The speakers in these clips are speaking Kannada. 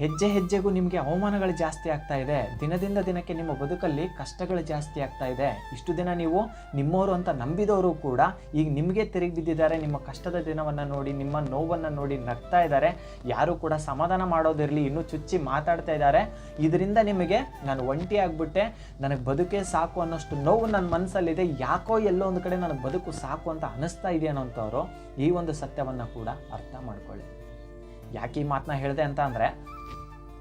ಹೆಜ್ಜೆ ಹೆಜ್ಜೆಗೂ ನಿಮಗೆ ಅವಮಾನಗಳು ಜಾಸ್ತಿ ಆಗ್ತಾ ಇದೆ. ದಿನದಿಂದ ದಿನಕ್ಕೆ ನಿಮ್ಮ ಬದುಕಲ್ಲಿ ಕಷ್ಟಗಳು ಜಾಸ್ತಿ ಆಗ್ತಾ ಇದೆ. ಇಷ್ಟು ದಿನ ನೀವು ನಿಮ್ಮವರು ಅಂತ ನಂಬಿದವರು ಕೂಡ ಈಗ ನಿಮಗೆ ತಿರುಗಿ ಬಿದ್ದಿದ್ದಾರೆ. ನಿಮ್ಮ ಕಷ್ಟದ ದಿನವನ್ನು ನೋಡಿ, ನಿಮ್ಮ ನೋವನ್ನು ನೋಡಿ ನಗ್ತಾ ಇದ್ದಾರೆ. ಯಾರು ಕೂಡ ಸಮಾಧಾನ ಮಾಡೋದಿರಲಿ, ಇನ್ನೂ ಚುಚ್ಚಿ ಮಾತಾಡ್ತಾ ಇದ್ದಾರೆ. ಇದರಿಂದ ನಿಮಗೆ ನಾನು ಒಂಟಿ ಆಗಿಬಿಟ್ಟೆ. ನನಗೆ ಬದುಕೇ ಸಾಕು ಅನ್ನೋಷ್ಟು ನೋವು ನನ್ನ ಮನಸ್ಸಲ್ಲಿದೆ ಯಾಕೋ ಎಲ್ಲೋ ಒಂದು ಕಡೆ ನನಗೆ ಬದುಕು ಸಾಕು ಅಂತ ಅನಿಸ್ತಾ ಇದೆಯೇನೋ ಅಂತವರು ಈ ಒಂದು ಸತ್ಯವನ್ನು ಕೂಡ ಅರ್ಥ ಮಾಡ್ಕೊಳ್ಳಿ. ಯಾಕೆ ಈ ಮಾತನ್ನ ಹೇಳಿದೆ ಅಂತ ಅಂದರೆ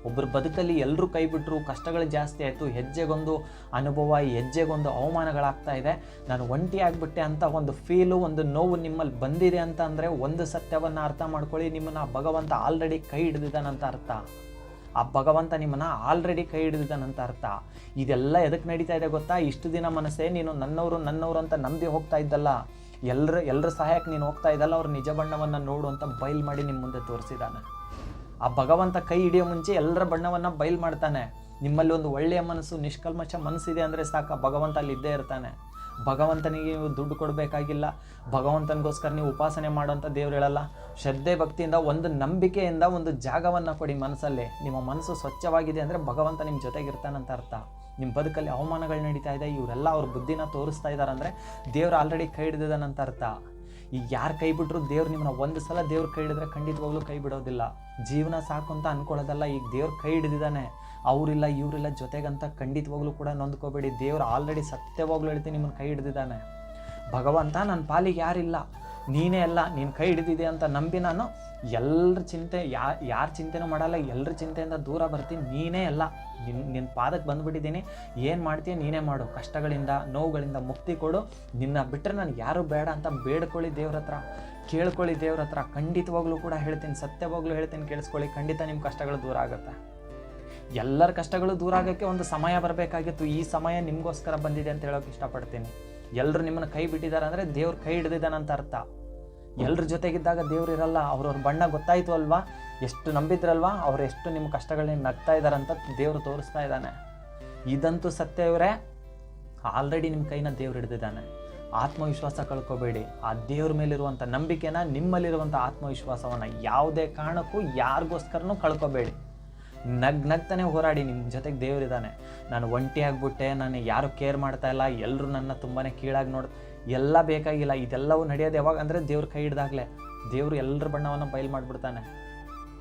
ಒಬ್ಬರ ಬದುಕಲ್ಲಿ ಎಲ್ಲರೂ ಕೈ ಬಿಟ್ಟರು ಕಷ್ಟಗಳು ಜಾಸ್ತಿ ಆಯಿತು, ಹೆಜ್ಜೆಗೊಂದು ಅನುಭವ ಹೆಜ್ಜೆಗೊಂದು ಅವಮಾನಗಳಾಗ್ತಾ ಇದೆ. ನಾನು ಒಂಟಿ ಆಗಿಬಿಟ್ಟೆ ಅಂತ ಒಂದು ಫೀಲು ಒಂದು ನೋವು ನಿಮ್ಮಲ್ಲಿ ಬಂದಿದೆ ಅಂತ ಅಂದರೆ ಒಂದು ಸತ್ಯವನ್ನು ಅರ್ಥ ಮಾಡ್ಕೊಳ್ಳಿ. ನಿಮ್ಮನ್ನು ಆ ಭಗವಂತ ಆಲ್ರೆಡಿ ಕೈ ಹಿಡಿದಿದ್ದಾನಂತ ಅರ್ಥ. ಆ ಭಗವಂತ ನಿಮ್ಮನ್ನು ಆಲ್ರೆಡಿ ಕೈ ಹಿಡಿದಿದ್ದಾನಂತ ಅರ್ಥ. ಇದೆಲ್ಲ ಎದಕ್ಕೆ ನಡೀತಾ ಇದೆ ಗೊತ್ತಾ? ಇಷ್ಟು ದಿನ ಮನಸ್ಸೇ ನೀನು ನನ್ನವರು ನನ್ನವರು ಅಂತ ನಂಬಿ ಹೋಗ್ತಾ ಇದ್ದಲ್ಲ. ಎಲ್ಲರ ಎಲ್ಲರ ಸಹಾಯಕ್ಕೆ ನೀನು ಹೋಗ್ತಾ ಇದ್ದಲ್ಲ. ಅವ್ರ ನಿಜ ಬಣ್ಣವನ್ನು ನೋಡು ಅಂತ ಬಯಲು ಮಾಡಿ ನಿಮ್ಮ ಮುಂದೆ ತೋರಿಸಿದ್ದಾನೆ. ಆ ಭಗವಂತ ಕೈ ಹಿಡಿಯೋ ಮುಂಚೆ ಎಲ್ಲರ ಬಣ್ಣವನ್ನು ಬಯಲು ಮಾಡ್ತಾನೆ. ನಿಮ್ಮಲ್ಲಿ ಒಂದು ಒಳ್ಳೆಯ ಮನಸ್ಸು, ನಿಷ್ಕಲ್ಮಶ ಮನಸ್ಸಿದೆ ಅಂದರೆ ಸಾಕು, ಭಗವಂತ ಅಲ್ಲಿ ಇದ್ದೇ ಇರ್ತಾನೆ. ಭಗವಂತನಿಗೆ ನೀವು ದುಡ್ಡು ಕೊಡಬೇಕಾಗಿಲ್ಲ. ಭಗವಂತನಿಗೋಸ್ಕರ ನೀವು ಉಪಾಸನೆ ಮಾಡುವಂಥ ದೇವ್ರು ಹೇಳಲ್ಲ. ಶ್ರದ್ಧೆ ಭಕ್ತಿಯಿಂದ, ಒಂದು ನಂಬಿಕೆಯಿಂದ, ಒಂದು ಜಾಗವನ್ನು ಕೊಡಿ ಮನಸ್ಸಲ್ಲಿ. ನಿಮ್ಮ ಮನಸ್ಸು ಸ್ವಚ್ಛವಾಗಿದೆ ಅಂದರೆ ಭಗವಂತ ನಿಮ್ಮ ಜೊತೆಗಿರ್ತಾನಂತ ಅರ್ಥ. ನಿಮ್ಮ ಬದುಕಲ್ಲಿ ಅವಮಾನಗಳು ನಡೀತಾ ಇದೆ, ಇವರೆಲ್ಲ ಅವ್ರ ಬುದ್ಧಿನ ತೋರಿಸ್ತಾ ಇದ್ದಾರೆ ಅಂದರೆ ದೇವ್ರು ಆಲ್ರೆಡಿ ಕೈ ಹಿಡಿದಿದ್ದಾನಂತ ಅರ್ಥ. ಈಗ ಯಾರು ಕೈ ಬಿಟ್ಟರು ದೇವ್ರು ನಿಮ್ಮನ್ನ ಒಂದು ಸಲ ದೇವ್ರ ಕೈ ಹಿಡಿದ್ರೆ ಖಂಡಿತವಾಗ್ಲೂ ಕೈ ಬಿಡೋದಿಲ್ಲ. ಜೀವನ ಸಾಕು ಅಂತ ಅನ್ಕೊಳ್ಳೋದಲ್ಲ, ಈಗ ದೇವ್ರ ಕೈ ಹಿಡಿದಿದ್ದಾನೆ. ಅವರಿಲ್ಲ, ಇವರಿಲ್ಲ ಜೊತೆಗಂತ ಖಂಡಿತವಾಗ್ಲೂ ಕೂಡ ನೊಂದ್ಕೋಬೇಡಿ. ದೇವ್ರು ಆಲ್ರೆಡಿ ಸತ್ಯವಾಗ್ಲೂ ಹೇಳ್ತೀನಿ ನಿಮ್ಮನ್ನು ಕೈ ಹಿಡಿದಿದ್ದಾನೆ. ಭಗವಂತ ನನ್ನ ಪಾಲಿಗೆ ಯಾರಿಲ್ಲ. ನೀನೇ ಅಲ್ಲ ನಿನ್ನ ಕೈ ಹಿಡಿದಿದೆ ಅಂತ ನಂಬಿ ನಾನು ಎಲ್ಲರ ಚಿಂತೆ, ಯಾ, ಯಾರ ಚಿಂತೆನೂ ಮಾಡಲ್ಲ ಎಲ್ಲರ ಚಿಂತೆಯಿಂದ ದೂರ ಬರ್ತೀನಿ, ನೀನೇ ಅಲ್ಲ. ನಿನ್ನ ನಿನ್ನ ಪಾದಕ್ಕೆ ಬಂದುಬಿಟ್ಟಿದ್ದೀನಿ. ಏನು ಮಾಡ್ತೀಯ? ನೀನೇ ಮಾಡು. ಕಷ್ಟಗಳಿಂದ, ನೋವುಗಳಿಂದ ಮುಕ್ತಿ ಕೊಡು. ನಿನ್ನ ಬಿಟ್ಟರೆ ನನಗೆ ಯಾರು ಬೇಡ ಅಂತ ಬೇಡ್ಕೊಳ್ಳಿ ದೇವ್ರ ಹತ್ರ. ಕೇಳ್ಕೊಳ್ಳಿ ದೇವ್ರ ಹತ್ರ. ಖಂಡಿತವಾಗ್ಲೂ ಕೂಡ ಹೇಳ್ತೀನಿ, ಸತ್ಯವಾಗ್ಲೂ ಹೇಳ್ತೀನಿ, ಕೇಳಿಸ್ಕೊಳ್ಳಿ. ಖಂಡಿತ ನಿಮ್ಮ ಕಷ್ಟಗಳು ದೂರ ಆಗುತ್ತೆ. ಎಲ್ಲರ ಕಷ್ಟಗಳು ದೂರ ಆಗೋಕ್ಕೆ ಒಂದು ಸಮಯ ಬರಬೇಕಾಗಿತ್ತು. ಈ ಸಮಯ ನಿಮಗೋಸ್ಕರ ಬಂದಿದೆ ಅಂತ ಹೇಳೋಕೆ ಇಷ್ಟಪಡ್ತೀನಿ. ಎಲ್ಲರೂ ನಿಮ್ಮನ್ನು ಕೈ ಬಿಟ್ಟಿದ್ದಾರೆ ಅಂದರೆ ದೇವ್ರ ಕೈ ಹಿಡಿದಿದ್ದಾನಂತ ಅರ್ಥ. ಎಲ್ಲರ ಜೊತೆಗಿದ್ದಾಗ ದೇವ್ರು ಇರಲ್ಲ, ಅವ್ರವ್ರ ಬಣ್ಣ ಗೊತ್ತಾಯಿತು ಅಲ್ವಾ? ಎಷ್ಟು ನಂಬಿದ್ರಲ್ವಾ? ಅವ್ರು ಎಷ್ಟು ನಿಮ್ಮ ಕಷ್ಟಗಳನ್ನ ನಗ್ತಾ ಇದ್ದಾರಂತ ದೇವ್ರು ತೋರಿಸ್ತಾ ಇದ್ದಾನೆ. ಇದಂತೂ ಸತ್ಯ ಇವರೇ. ಆಲ್ರೆಡಿ ನಿಮ್ಮ ಕೈನ ದೇವ್ರು ಹಿಡಿದಿದ್ದಾನೆ. ಆತ್ಮವಿಶ್ವಾಸ ಕಳ್ಕೊಬೇಡಿ. ಆ ದೇವ್ರ ಮೇಲಿರುವಂಥ ನಂಬಿಕೆನ ನಿಮ್ಮಲ್ಲಿರುವಂಥ ಆತ್ಮವಿಶ್ವಾಸವನ್ನು ಯಾವುದೇ ಕಾರಣಕ್ಕೂ ಯಾರಿಗೋಸ್ಕರನೂ ಕಳ್ಕೊಬೇಡಿ. ನಗ್ ನಗ್ತಾನೆ ಹೋರಾಡಿ ನಿಮ್ಮ ಜೊತೆಗೆ ದೇವರಿದ್ದಾನೆ ನಾನು ಒಂಟಿ ಆಗಿಬಿಟ್ಟೆ, ನಾನು ಯಾರು ಕೇರ್ ಮಾಡ್ತಾ ಇಲ್ಲ ಎಲ್ಲರೂ ನನ್ನ ತುಂಬಾ ಕೀಳಾಗಿ ನೋಡ್, ಎಲ್ಲ ಬೇಕಾಗಿಲ್ಲ, ಇದೆಲ್ಲವೂ ನಡೆಯೋದು ಯಾವಾಗ ಅಂದರೆ ದೇವ್ರ ಕೈ ಹಿಡ್ದಾಗಲೇ. ದೇವರು ಎಲ್ಲರ ಬಣ್ಣವನ್ನು ಬಯಲು ಮಾಡಿಬಿಡ್ತಾನೆ.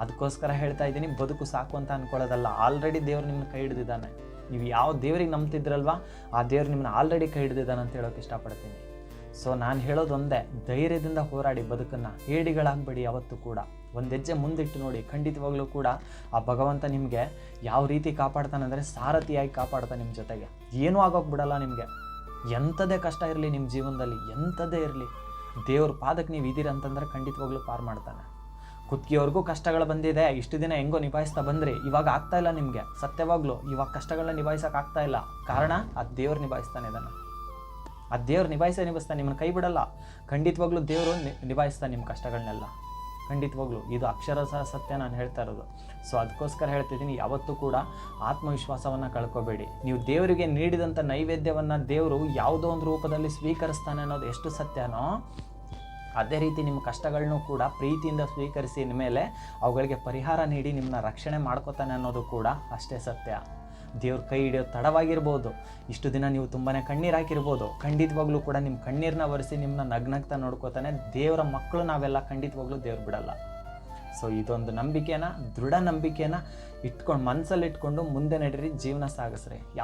ಅದಕ್ಕೋಸ್ಕರ ಹೇಳ್ತಾ ಇದ್ದೀನಿ, ಬದುಕು ಸಾಕು ಅಂತ ಅನ್ಕೊಳ್ಳೋದಲ್ಲ, ಆಲ್ರೆಡಿ ದೇವ್ರು ನಿಮ್ಮನ್ನ ಕೈ ಹಿಡ್ದಿದ್ದಾನೆ. ನೀವು ಯಾವ ದೇವ್ರಿಗೆ ನಂಬ್ತಿದ್ರಲ್ವಾ, ಆ ದೇವ್ರು ನಿಮ್ಮನ್ನ ಆಲ್ರೆಡಿ ಕೈ ಹಿಡ್ದಿದ್ದಾನೆ ಅಂತ ಹೇಳೋಕೆ ಇಷ್ಟಪಡ್ತೀನಿ. ಸೊ ನಾನು ಹೇಳೋದು ಒಂದೇ ಧೈರ್ಯದಿಂದ ಹೋರಾಡಿ ಬದುಕನ್ನು ಏಡಿಗಳಾಗಬೇಡಿ ಯಾವತ್ತೂ ಕೂಡ. ಒಂದು ಹೆಜ್ಜೆ ಮುಂದಿಟ್ಟು ನೋಡಿ, ಖಂಡಿತವಾಗ್ಲೂ ಕೂಡ ಆ ಭಗವಂತ ನಿಮಗೆ ಯಾವ ರೀತಿ ಕಾಪಾಡ್ತಾನೆ ಅಂದರೆ ಸಾರಥಿಯಾಗಿ ಕಾಪಾಡ್ತಾನೆ ನಿಮ್ಮ ಜೊತೆಗೆ. ಏನೂ ಆಗೋಕೆ ಬಿಡಲ್ಲ ನಿಮಗೆ. ಎಂಥದೇ ಕಷ್ಟ ಇರಲಿ ನಿಮ್ಮ ಜೀವನದಲ್ಲಿ ಎಂಥದೇ ಇರಲಿ. ದೇವ್ರ ಪಾದಕ್ಕೆ ನೀವು ಇದ್ದೀರ ಅಂತಂದ್ರೆ ಖಂಡಿತವಾಗ್ಲೂ ಪಾರು ಮಾಡ್ತಾನೆ. ಕುತ್ತಿಗೆವರೆಗೂ ಕಷ್ಟಗಳು ಬಂದಿದೆ, ಇಷ್ಟು ದಿನ ಹೆಂಗೋ ನಿಭಾಯಿಸ್ತಾ ಬಂದ್ರಿ, ಇವಾಗ ಆಗ್ತಾ ಇಲ್ಲ ನಿಮಗೆ. ಸತ್ಯವಾಗ್ಲೂ ಇವಾಗ ಕಷ್ಟಗಳನ್ನ ನಿಭಾಯಿಸೋಕೆ ಆಗ್ತಾ ಇಲ್ಲ. ಕಾರಣ, ಆ ದೇವ್ರು ನಿಭಾಯಿಸ್ತಾನೆ ಇದನ್ನು. ಆ ದೇವ್ರು ನಿಭಾಯಿಸೇ ನಿಭಾಯಿಸ್ತಾನೆ, ನಿಮ್ಮನ್ನು ಕೈ ಬಿಡಲ್ಲ. ಖಂಡಿತವಾಗ್ಲೂ ದೇವರು ನಿಭಾಯಿಸ್ತಾನೆ ನಿಮ್ಮ ಕಷ್ಟಗಳನ್ನೆಲ್ಲ. ಖಂಡಿತವಾಗ್ಲೂ. ಇದು ಅಕ್ಷರ ಸಹ ಸತ್ಯ ನಾನು ಹೇಳ್ತಾ ಇರೋದು. ಸೊ ಅದಕ್ಕೋಸ್ಕರ ಹೇಳ್ತಿದ್ದೀನಿ, ಯಾವತ್ತೂ ಕೂಡ ಆತ್ಮವಿಶ್ವಾಸವನ್ನು ಕಳ್ಕೊಬೇಡಿ. ನೀವು ದೇವರಿಗೆ ನೀಡಿದಂಥ ನೈವೇದ್ಯವನ್ನು ದೇವರು ಯಾವುದೋ ಒಂದು ರೂಪದಲ್ಲಿ ಸ್ವೀಕರಿಸ್ತಾನೆ ಅನ್ನೋದು ಎಷ್ಟು ಸತ್ಯನೋ, ಅದೇ ರೀತಿ ನಿಮ್ಮ ಕಷ್ಟಗಳನ್ನೂ ಕೂಡ ಪ್ರೀತಿಯಿಂದ ಸ್ವೀಕರಿಸಿ ಮೇಲೆ ಅವುಗಳಿಗೆ ಪರಿಹಾರ ನೀಡಿ ನಿಮ್ಮನ್ನ ರಕ್ಷಣೆ ಮಾಡ್ಕೋತಾನೆ ಅನ್ನೋದು ಕೂಡ ಅಷ್ಟೇ ಸತ್ಯ. ದೇವ್ರ ಕೈ ಹಿಡಿಯೋ ತಡವಾಗಿರ್ಬೋದು. ಇಷ್ಟು ದಿನ ನೀವು ತುಂಬಾ ಕಣ್ಣೀರು ಹಾಕಿರ್ಬೋದು. ಖಂಡಿತವಾಗ್ಲೂ ಕೂಡ ನಿಮ್ಮ ಕಣ್ಣೀರನ್ನ ಒರೆಸಿ ನಿಮ್ಮನ್ನ ನಗ್ನಗ್ತಾ ನೋಡ್ಕೋತಾನೆ ದೇವರ ಮಕ್ಕಳು ನಾವೆಲ್ಲ ಖಂಡಿತವಾಗ್ಲೂ ದೇವ್ರು ಬಿಡಲ್ಲ. ಸೊ ಇದೊಂದು ನಂಬಿಕೆನ, ದೃಢ ನಂಬಿಕೆನ ಇಟ್ಕೊಂಡು ಮನಸ್ಸಲ್ಲಿ ಇಟ್ಕೊಂಡು ಮುಂದೆ ನಡೀರಿ, ಜೀವನ ಸಾಗಿಸ್ರಿ.